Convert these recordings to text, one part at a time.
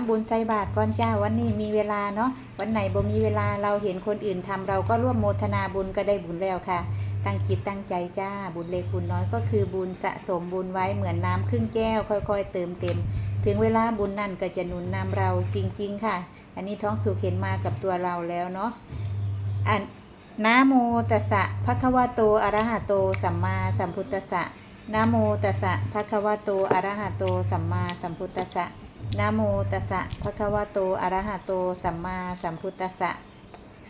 ำบุญใส่บาตรก่อนจ้าวันนี้มีเวลาเนาะวันไหนบ่มีเวลาเราเห็นคนอื่นทำเราก็ร่วมโมทนาบุญก็ได้บุญแล้วค่ะ ตั้งจิตตั้งใจจ้าบุญเล็กบุญน้อยก็คือบุญสะสมบุญไว้เหมือนน้ำครึ่งแก้ว ค่อย ๆ เติมเต็ม ถึงเวลาบุญนั่นก็จะหนุนนำเราจริง ๆ ค่ะ อันนี้ท้องสุขเห็นมากับตัวเราแล้วเนาะอันนะโมตัสสะภะคะวะโตอะระหะโต สัมมาสัมพุทธัสสะนะโมตัสสะภะคะวะโตอะระหะโต สัมมาสัมพุทธัสสะ นะโมตัสสะภะคะวะโตอะระหะโต สัมมาสัมพุทธัสสะ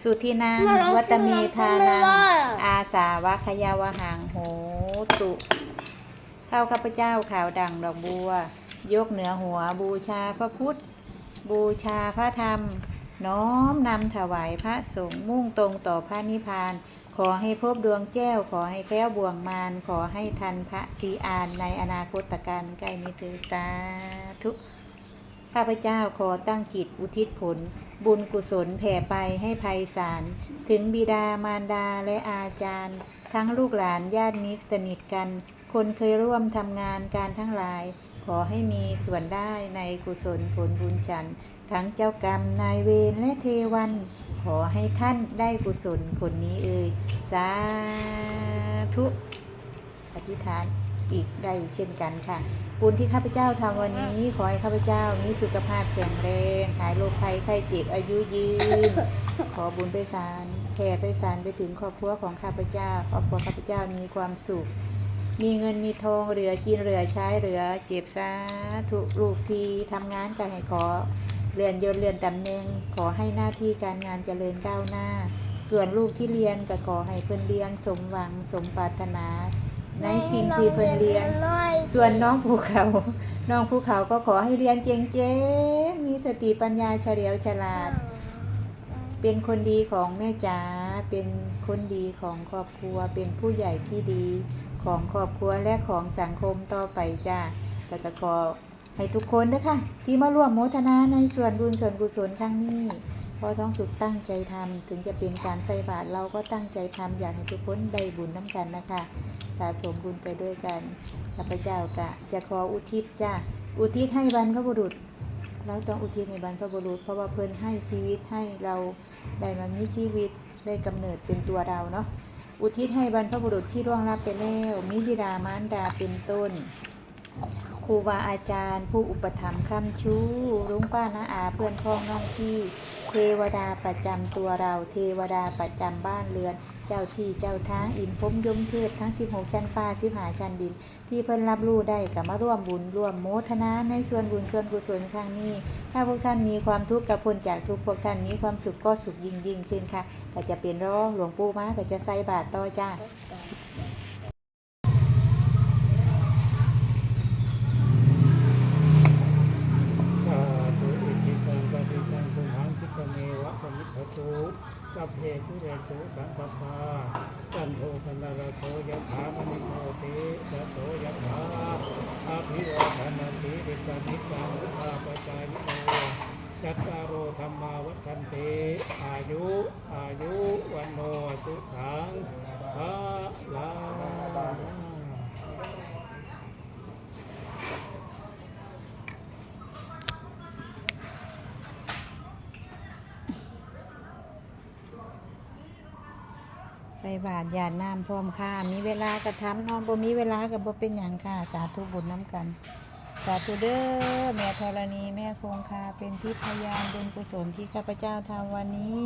สุทินังวัตเมธานัง อาสาวะขยาวหังโหตุข้าข้าพเจ้าข่าวดังดอกบัว ยกเหนือหัวบูชาพระพุทธ บูชาพระธรรม น้อมนำถวายพระสงฆ์มุ่งตรงต่อพระนิพพาน ขอให้พบดวงแก้ว ขอให้แคล้วบ่วงมารขอให้ทันพระศรีอานในอนาคตการใกล้นี้เถิดสาธุ ข้าพเจ้าขอตั้งจิตอุทิศผล บุญกุศลแผ่ไปให้ภัยสาร ถึงบิดามารดาและอาจารย์ ทั้งลูกหลานญาติมิตรสนิทกัน คนเคยร่วมทำงานการทั้งหลาย ขอให้มีส่วนได้ในกุศลผลบุญฉัน ทั้งเจ้ากรรมนายเวรและเทวัน ขอให้ท่านได้กุศลผลนี้เอ่ยสาธุอธิษฐาน อีกได้เช่นกันค่ะบุญที่ข้าพเจ้าทำวันนี้ขอให้ข้าพเจ้ามีสุขภาพแข็งแรงหายโรคภัยไข้เจ็บอายุยืน ขอบุญไปสารแผ่ไปสารไปถึงครอบครัวของข้าพเจ้าครอบครัวข้าพเจ้ามีความสุข มีเงินมีทองเหลือกินเหลือใช้เหลือเจ็บสาธุลูกที่ทำงานก็ให้ขอเลื่อนยศเลื่อนตำแหน่งขอให้หน้าที่การงานเจริญก้าวหน้า ส่วนลูกที่เรียนก็ขอให้เพิ่นเรียนสมหวังสมปรารถนา ในสิ่งที่เพิ่นเรียน ส่วนน้องภูเขา น้องภูเขาก็ขอให้เรียนเจ๋งๆ มีสติปัญญาเฉลียวฉลาด เป็นคนดีของแม่จ๋า เป็นคนดีของครอบครัว เป็นผู้ใหญ่ที่ดีของครอบครัวและของสังคมต่อไปจ้าก็จะขอให้ทุกคนด้วยค่ะที่มาร่วมโมทนาในส่วนบุญส่วนกุศลครั้งนี้เพอท้องสุขตั้งใจทำถึงจะเป็นการใส่บาตรเราก็ตั้งใจทำอยากให้ทุกคนได้บุญน้ำกันนะคะสะสมบุญไปด้วยกันข้าพเจ้าจะจะขออุทิศจ้าอุทิศให้บรรพบุรุษ เราต้องอุทิศให้บรรพบุรุษ เพราะว่าเพิ่นให้ชีวิตให้เราได้มามีชีวิตได้กำเนิดเป็นตัวเราเนาะอุทิศให้บรรพบุรุษที่ร่วงลับไปแล้วมีบิดามารดาเป็นต้นครูบาอาจารย์ ผู้อุปถัมภ์คำชู้ลุงป้านาอาเพื่อนพ้องน้องพี่ ทวดาประจำตัวเรา เทวดาประจำบ้านเรือน เจ้าที่เจ้าทางอินพรมยมเทพทั้ง 16 ชั้นฟ้า15ชั้นดิน ที่เพิ่นรับรู้ได้กับมาร่วมบุญร่วมโมทนาในส่วนบุญส่วนกุศลครั้งนี้ ถ้าพวกท่านมีความทุกข์กับพ้นจากทุกพวกท่านมีความสุขก็สุขยิ่งยิ่งขึ้นค่ะก็จะเป็นร้องหลวงปู่มาก็จะใส่บาตรต่อจ้า ทุเรตุสังกปาจันโทปนารโสยะถามณิโมติยะโสยะถาอาภิวาทานันติริกานิจังอุปาปจายโนจัตตารโอธรรมาวัฏันติอายุอายุวันโนสุขังภาลัง ใส่บาตรหยาดน้ำพร้อมค่ะ มีเวลากระทำน้องบ่มีเวลากับบ่เป็นอย่างค่ะ สาธุบุญน้ำกัน สาธุเด้อแม่ธรณีแม่คงคาเป็นทิพยานบุญกุศลที่ข้าพเจ้าทำวันนี้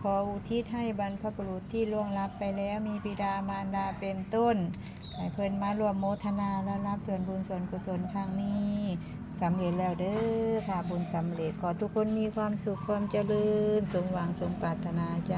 ขออุทิศให้บรรพบุรุษที่ล่วงลับไปแล้วมีบิดามารดาเป็นต้นให้เพิ่นมารวมโมทนาและรับส่วนบุญส่วนกุศลครั้งนี้สำเร็จแล้วเด้อค่ะบุญสำเร็จขอทุกคนมีความสุขความเจริญ สมหวังสมปรารถนาจ้า